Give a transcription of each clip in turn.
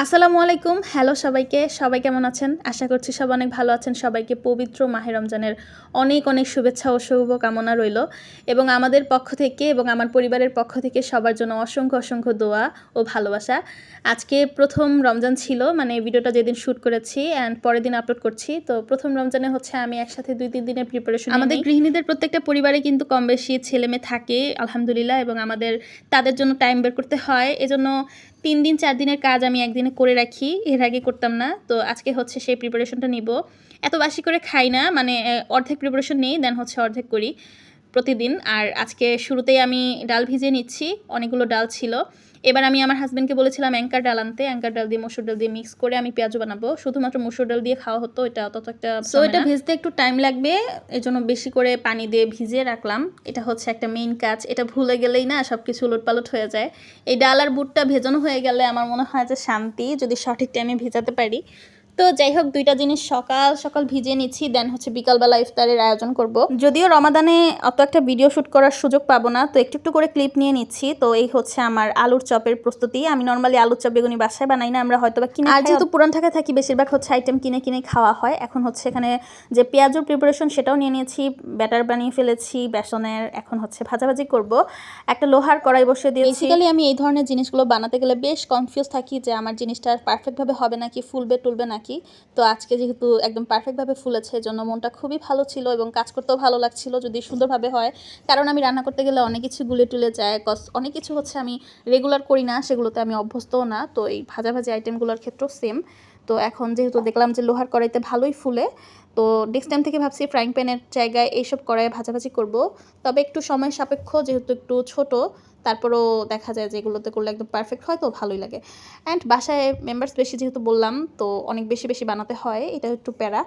আসসালামু আলাইকুম। হ্যালো সবাইকে। সবাই কেমন আছেন? আশা করছি সব অনেক ভালো আছেন। সবাইকে পবিত্র মাহে রমজানের অনেক অনেক শুভেচ্ছা ও শুভ কামনা রইল। এবং আমাদের পক্ষ থেকে এবং আমার পরিবারের পক্ষ থেকে সবার জন্য অসংখ্য অসংখ্য দোয়া ও ভালোবাসা। আজকে প্রথম রমজান ছিল মানে ভিডিওটা যেদিন শ্যুট করেছি অ্যান্ড পরের দিন আপলোড করছি। তো প্রথম রমজানে হচ্ছে আমি একসাথে দুই, তিন দিনের প্রিপারেশন আমাদের গৃহিণীদের প্রত্যেকটা পরিবারে কিন্তু কম বেশি ছেলেমেয়ে থাকে, আলহামদুলিল্লাহ। এবং আমাদের, তাদের জন্য টাইম বের করতে হয়। এজন্য তিন দিন, চার দিনের কাজ আমি একদিনে করে রাখি, এর আগে করতাম না। তো আজকে হচ্ছে সেই প্রিপারেশনটা নিব। এত বাসি করে খাই না মানে অর্ধেক প্রিপারেশন নেই দেন হচ্ছে অর্ধেক করি। প্রতিদিন। আর আজকে শুরুতেই আমি ডাল ভিজিয়ে নিচ্ছি অনেকগুলো ডাল ছিল। এবার আমি আমার হাজব্যান্ডকে বলেছিলাম অ্যাঙ্কার ডাল আনতে অ্যাঙ্কার ডাল দিয়ে মসুর ডাল দিয়ে মিক্স করে আমি পেঁয়াজ বানাবো। শুধুমাত্র মসুর ডাল দিয়ে খাওয়া হতো এটা তত একটা সো এটা ভিজতে একটু টাইম লাগবে এই জন্য বেশি করে পানি দিয়ে ভিজিয়ে রাখলাম। এটা হচ্ছে একটা মেইন কাজ এটা ভুলে গেলেই না সব কিছু উলটপালট হয়ে যায়। এই ডাল আর বুটটা ভেজানো হয়ে গেলে আমার মনে হয় যে শান্তি যদি সঠিক টাইমে ভেজাতে পারি। তো যাই হোক দুইটা জিনিস সকাল সকাল ভিজিয়ে নিচ্ছি দেন হচ্ছে বিকালবেলা ইফতারের আয়োজন করব। যদিও রমাদানে অত একটা ভিডিও শ্যুট করার সুযোগ পাবো না তো একটু একটু করে ক্লিপ নিয়ে নিচ্ছি। তো এই হচ্ছে আমার আলুর চপের প্রস্তুতি। আমি নর্মালি আলুর চপ বেগুনি বাসায় বানাই না আমরা হয়তো বা কিনে আর যেহেতু পুরান ঢাকায় থাকি বেশিরভাগ হচ্ছে আইটেম কিনে কিনে খাওয়া হয়। এখন হচ্ছে এখানে যে পেঁয়াজুর প্রিপারেশন সেটাও নিয়ে নিয়েছি ব্যাটার বানিয়ে ফেলেছি বেসনের এখন হচ্ছে ভাজাভাজি করব। একটা লোহার কড়াই বসিয়ে দিয়েছি। বেসিক্যালি আমি এই ধরনের জিনিসগুলো বানাতে গেলে বেশ কনফিউজ থাকি যে আমার জিনিসটা পারফেক্টভাবে হবে নাকি ফুলবে টুলবে নাকি তো আজকে যেহেতু একদম পারফেক্টভাবে ফুলেছে জন্য মনটা খুবই ভালো ছিল এবং কাজ করতেও ভালো লাগছিল যদি সুন্দরভাবে হয়। কারণ আমি রান্না করতে গেলে অনেক কিছু গুলে টুলে যায় কস অনেক কিছু হচ্ছে আমি রেগুলার করি না, সেগুলোতে আমি অভ্যস্তও না। তো এই ভাজাভাজি আইটেমগুলোর ক্ষেত্রেও সেম তো এখন যেহেতু দেখলাম যে লোহার কড়াইতে ভালোই ফুলে তো নেক্সট টাইম থেকে ভাবছি ফ্রাইং প্যানের জায়গায় এইসব কড়াইয়ে ভাজাভাজি করব। তবে একটু সময় সাপেক্ষ, যেহেতু একটু ছোট, তারপরও দেখা যায় যে এগুলোতে করলে একদম পারফেক্ট হয়, তো ভালোই লাগে। অ্যান্ড বাসায় মেম্বার্স বেশি যেহেতু বললাম, তো অনেক বেশি বেশি বানাতে হয় এটা একটু প্যারা।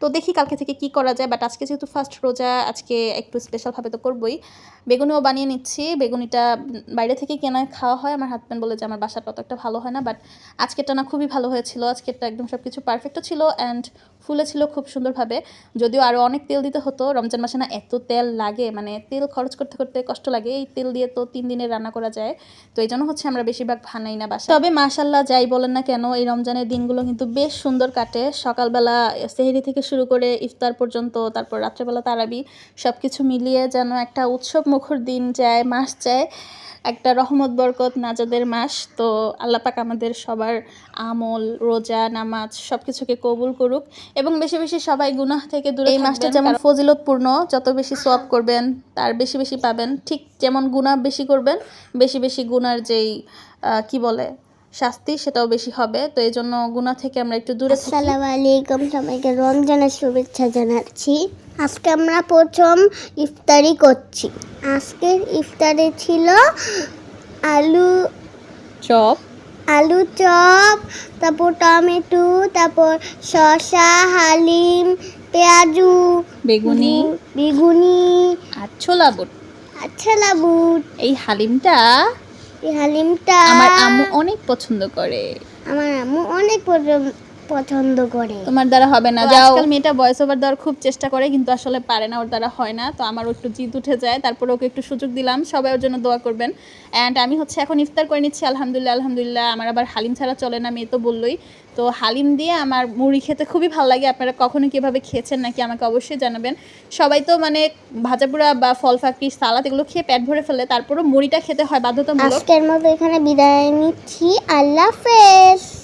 তো দেখি কালকে থেকে কি করা যায় বাট আজকে যেহেতু ফার্স্ট রোজা, আজকে একটু স্পেশালভাবে তো করবই। বেগুনিও বানিয়ে নিচ্ছি, বেগুনিটা বাইরে থেকে কেনা খাওয়া হয়। আমার হাজব্যান্ড বলে যে আমার বাসাটা অত একটা ভালো হয় না বাট আজকেরটা না খুবই ভালো হয়েছিল। আজকেরটা একদম সব কিছু পারফেক্টও ছিল অ্যান্ড ফুলে ছিল খুব সুন্দরভাবে। যদিও আরও অনেক তেল দিতে হতো, রমজান মাসে না এত তেল লাগে মানে তেল খরচ করতে করতে কষ্ট লাগে। এই তেল দিয়ে তো তিন দিনে রান্না করা যায়, তো এই জন্য হচ্ছে আমরা বেশিরভাগ ভানাই না বাসা তবে মাশাল্লাহ যাই বলেন না কেন, এই রমজানের দিনগুলো কিন্তু বেশ সুন্দর কাটে। সকালবেলা সেহেরি থেকে শুরু করে ইফতার পর্যন্ত তারপর রাত্রেবেলা তারাবি সব কিছু মিলিয়ে যেন একটা উৎসব মুখর দিন যায় মাস যায় একটা রহমত বরকত নাজাদের মাস। তো আল্লাহ পাক আমাদের সবার আমল রোজা নামাজ সব কিছুকে কবুল করুক এবং বেশি বেশি সবাই গুনাহ থেকে দূরে এই মাসটা যেমন ফজিলতপূর্ণ যত বেশি সোয়াব করবেন তার বেশি বেশি পাবেন। ঠিক যেমন গুনাহ বেশি করবেন বেশি বেশি গুনার যেই কি বলে শাস্তি সেটাও বেশি হবে। তো এই জন্য গুনাহ থেকে আমরা একটু দূরে আসসালামু আলাইকুম সবাইকে রমজানের শুভেচ্ছা জানাচ্ছি। আজকে আমরা প্রথম ইফতারি করছি। আজকের ইফতারে ছিল আলু চপ। আলু চপ তারপর টমেটো তারপর শসা হালিম পেঁয়াজু বেগুনি। বেগুনি। আর ছোলা বুট আচ্ছা লাবুট এই হালিমটা এই হালিমটা আমার আম্মু অনেক পছন্দ করে। আমার আম্মু অনেক পছন্দ- করে। তোমার দ্বারা হবে না। যাও। আজকাল মেয়েটা ভয়েস ওভার দেওয়ার খুব চেষ্টা করে কিন্তু আসলে পারে না ওর দ্বারা হয় না। তো আমার একটু জিদ উঠে যায়। তারপর ওকে একটু সুযোগ দিলাম। সবাই ওর জন্য দোয়া করবেন। অ্যান্ড আমি হচ্ছে এখন ইফতার করে নিচ্ছি আলহামদুলিল্লাহ আলহামদুলিল্লাহ। আমার আবার হালিম ছাড়া চলে না মেয়ে তো বললোই। তো হালিম দিয়ে আমার মুড়ি খেতে খুবই ভালো লাগে। আপনারা কখনো কীভাবে খেয়েছেন নাকি আমাকে অবশ্যই জানাবেন। সবাই তো মানে ভাজাপুরা বা ফল ফাঁকি সালাদ এগুলো খেয়ে পেট ভরে ফেলে তারপরও মুড়িটা খেতে হয় বাধ্যতামূলক। আজকের মতো এখানে বিদায় নিচ্ছি। আল্লাহ হাফেজ।